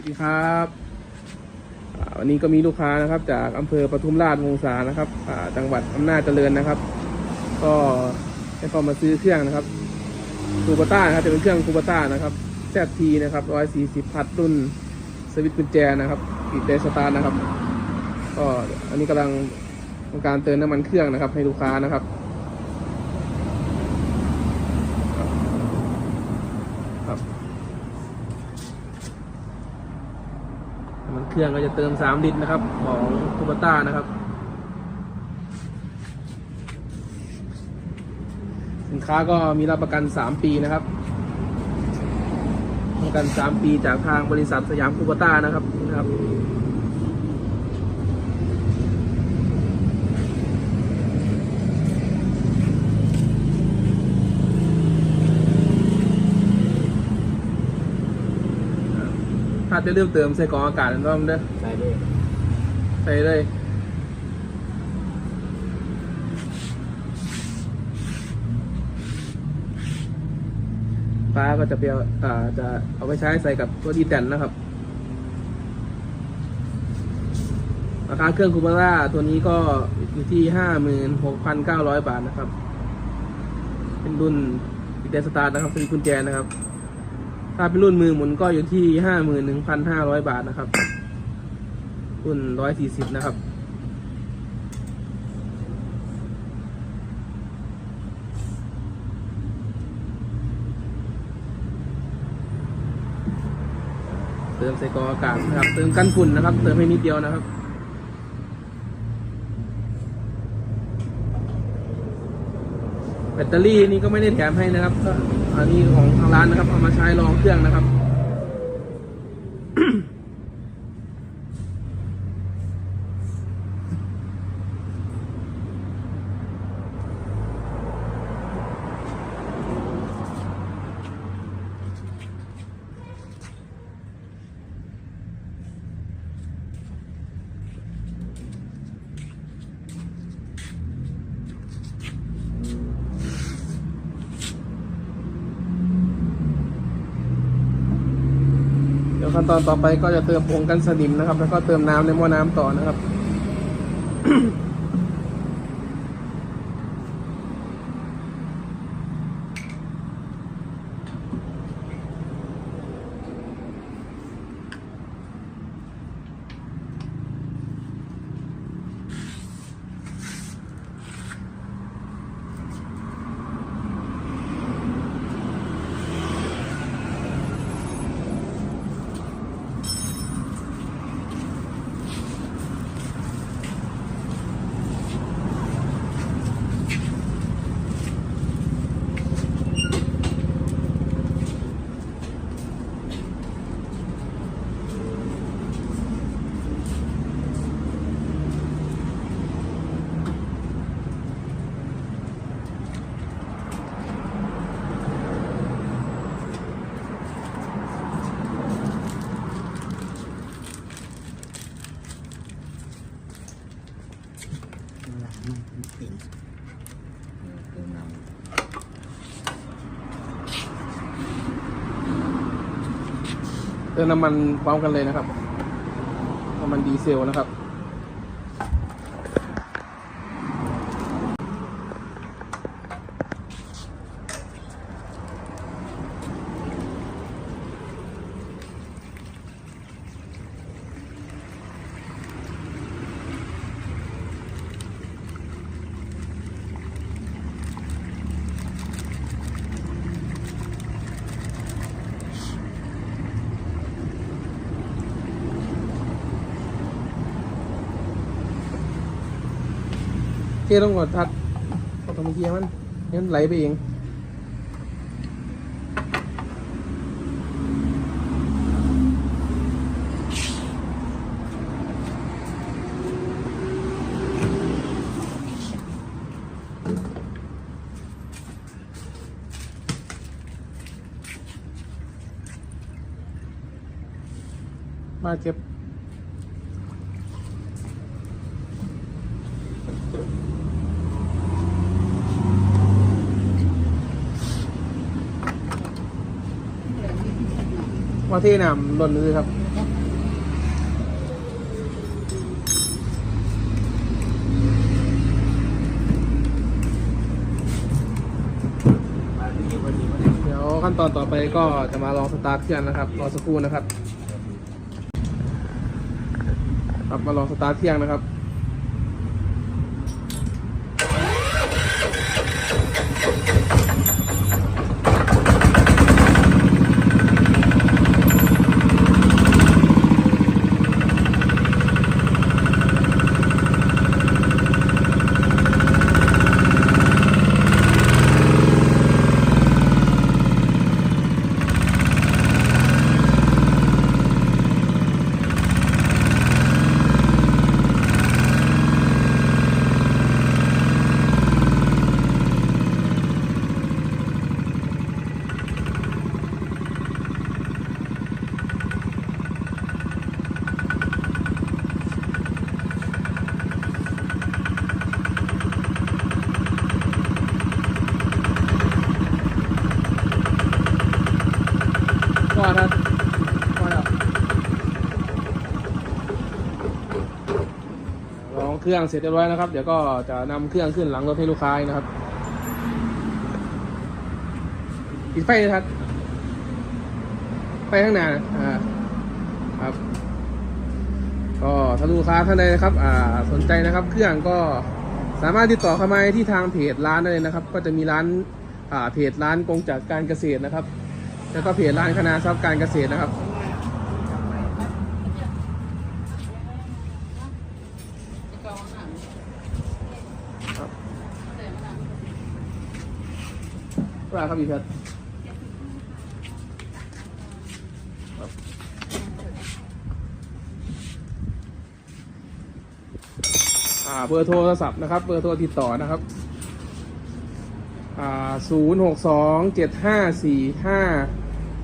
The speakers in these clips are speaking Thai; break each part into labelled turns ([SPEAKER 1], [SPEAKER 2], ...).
[SPEAKER 1] วัสดีครับวันนี้ก็มีลูกค้านะครับ จากอำเภอปทุมราชวงศานะครับจังหวัดอำนาจเจริญนะครับ ก็ให้เข้ามาซื้อเครื่องนะครับคูปต้านะครับจะเป็นเครื่องคูปต้านะครับแซทีนะครับร้อยสี่สิบพัดรุ่นสวิตช์กุญแจนะครับปิดเดสตาร์นะครับ ก็อันนี้กำลังทำการเติมน้ำมันเครื่องนะครับ ให้ลูกค้านะครับ น้ำมันเครื่องก็จะเติม 3 ลิตรนะครับ ของคูปต้านะครับสินค้าก็มีรับประกัน 3 ปีนะครับ ประกัน 3 ปีจากทางบริษัทสยามคูปต้านะครับนะครับ ถ้าจะเลือกเติมใส่กรองอากาศนั่นก็มันเด้อ
[SPEAKER 2] ใช่เลย
[SPEAKER 1] ใส่เลยฟ้าก็จะเปรียวอ่าจะเอาไปใช้ใส่กับตัวดีแดนนะครับ ราคาเครื่องคูปต้าตัวนี้ก็อยู่ที่ห้าหมื่นหกพันเก้าร้อยบาทนะครับ เป็นรุ่นดีเดสตาร์นะครับเป็นกุญแจนะครับ ถ้าเป็นรุ่นมือหมุนก็อยู่ที่ห้าหมื่นหนึ่งพันห้าร้อยบาทนะครับ รุ่นร้อยสี่สิบนะครับ เติมใส่กรองอากาศนะครับ เติมกันฝุ่นนะครับ เติมให้นิดเดียวนะครับ แบตเตอรี่นี่ก็ไม่ได้แถมให้นะครับก็อันนี้ของทางร้านนะครับเอามาใช้ลองเครื่องนะครับ ดี๋ยวขั้นตอนต่อไปก็จะเติมผงกันสนิมนะครับ แล้วก็เติมน้ำในหม้อน้ำต่อนะครับ
[SPEAKER 2] มันเป็นเติมน้
[SPEAKER 1] เติมน้ำมันพร้อมกันเลยนะครับ น้ำมันดีเซลนะครับ เที่ต้องกดทัดกดตรงเกียร์มันเดี๋ยมันไหลไปเองมาเจ็บ มาที่น้ำล้นเลยครับ
[SPEAKER 2] เดี๋ยว
[SPEAKER 1] ขั้นตอนต่อไปก็จะมาลองสตาร์ทเครื่องนะครับรอสักครู่นะครับครับมาลองสตาร์ทเครื่องนะครับ รื่องเสร็จเรียบร้อยนะครับ เดี๋ยวก็จะนำเครื่องขึ้นหลังรถให้ลูกค้านะครับปิดไฟเลยครับไฟข้างหน้าอ่าครับ ก็ถ้าลูกค้าท่านใดนะครับ อ่าสนใจนะครับ เครื่องก็สามารถติดต่อเข้ามาที่ทางเพจร้านได้เลยนะครับ ก็จะมีร้านอ่าเพจร้านกงจักการเกษตรนะครับ แล้วก็เพจร้านคณะทรัพย์การเกษตรนะครับ ว่าครับพี่เพชรอ่าเบอร์โทรศัพท์นะครับ เบอร์โทรติดต่อนะครับอ่าศูนย์หกสองเจ็ดห้าสี่ห้า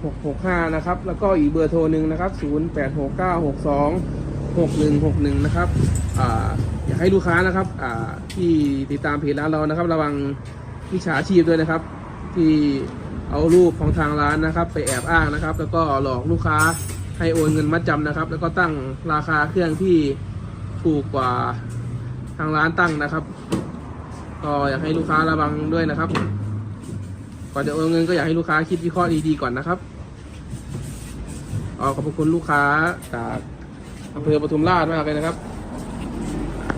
[SPEAKER 1] หกหกห้านะครับ แล้วก็อีกเบอร์โทรหนึ่งนะครับศูนย์แปดหกเก้าหกสองหกหนึ่งหกหนึ่งนะครับอ่าอยากให้ลูกค้านะครับอ่าที่ติดตามเพจร้านเรานะครับ ระวังมิจฉาชีพด้วยนะครับ ที่เอารูปของทางร้านนะครับ ไปแอบอ้างนะครับ แล้วก็หลอกลูกค้าให้โอนเงินมัดจำนะครับ แล้วก็ตั้งราคาเครื่องที่ถูกกว่าทางร้านตั้งนะครับ ก็อยากให้ลูกค้าระวังด้วยนะครับ ก่อนจะโอนเงินก็อยากให้ลูกค้าคิดวิเคราะห์ดีๆก่อนนะครับขอบคุณลูกค้าจากอำเภอปทุมราชมากเลยนะครับ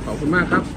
[SPEAKER 1] ขอบคุณมากครับ